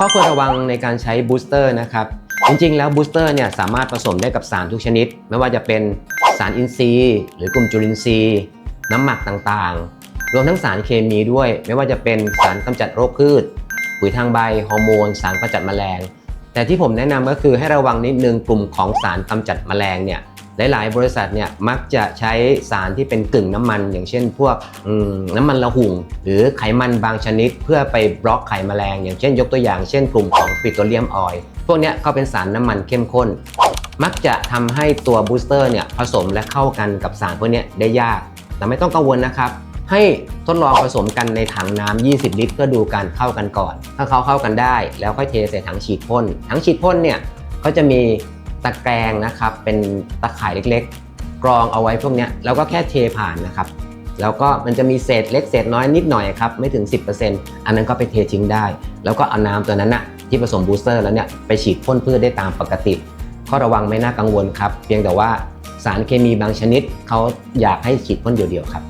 ข้อควรระวังในการใช้บูสเตอร์นะครับ จริงๆ แล้วบูสเตอร์เนี่ยสามารถผสมได้กับสารทุกชนิด ไม่ว่าจะเป็นสารอินทรีย์ หรือกลุ่มจุลินทรีย์ น้ำหมักต่างๆ รวมทั้งสารเคมีด้วย ไม่ว่าจะเป็นสารกำจัดโรคพืช ปุ๋ยทางใบ ฮอร์โมน สารกำจัดแมลง แต่ที่ผมแนะนำก็คือให้ระวังนิดนึงกลุ่มของสารกำจัดแมลงเนี่ย หลาย ๆ บริษัทเนี่ยมักจะใช้สารที่เป็นกึ่งน้ำมัน อย่างเช่น พวกน้ำมันละหุ่ง หรือไขมันบางชนิด เพื่อไปบล็อกไข่แมลง อย่างเช่น ยกตัวอย่างเช่นกลุ่มของปิโตรเลียมออยล์พวกนี้ก็เป็นสารน้ำมันเข้มข้น มักจะทำให้ตัวบูสเตอร์เนี่ยผสมและเข้ากันกับสารพวกนี้ได้ยาก แต่ไม่ต้องกังวลนะครับให้ทดลองผสมกันในถังน้ำ20 ลิตร เพื่อดูการเข้ากันก่อน ถ้าเขาเข้ากันได้ แล้วค่อยเทใส่ถังฉีดพ่น ถังฉีดพ่นเนี่ยก็จะมี ตะแกรงนะครับ เป็นตะข่ายเล็กๆ กรองเอาไว้พวกนี้แล้วก็แค่เทผ่านนะครับ แล้วก็มันจะมีเศษเล็กเศษน้อยนิดหน่อยครับ ไม่ถึง 10%อันนั้นก็ไปเททิ้งได้ แล้วก็เอาน้ำตัวนั้นนะที่ผสมบูสเตอร์แล้วเนี่ยไปฉีดพ่นพืชได้ตามปกติข้อระวังไม่น่ากังวลครับ เพียงแต่ว่าสารเคมีบางชนิดเขาอยากให้ฉีดพ่นเดียวๆครับ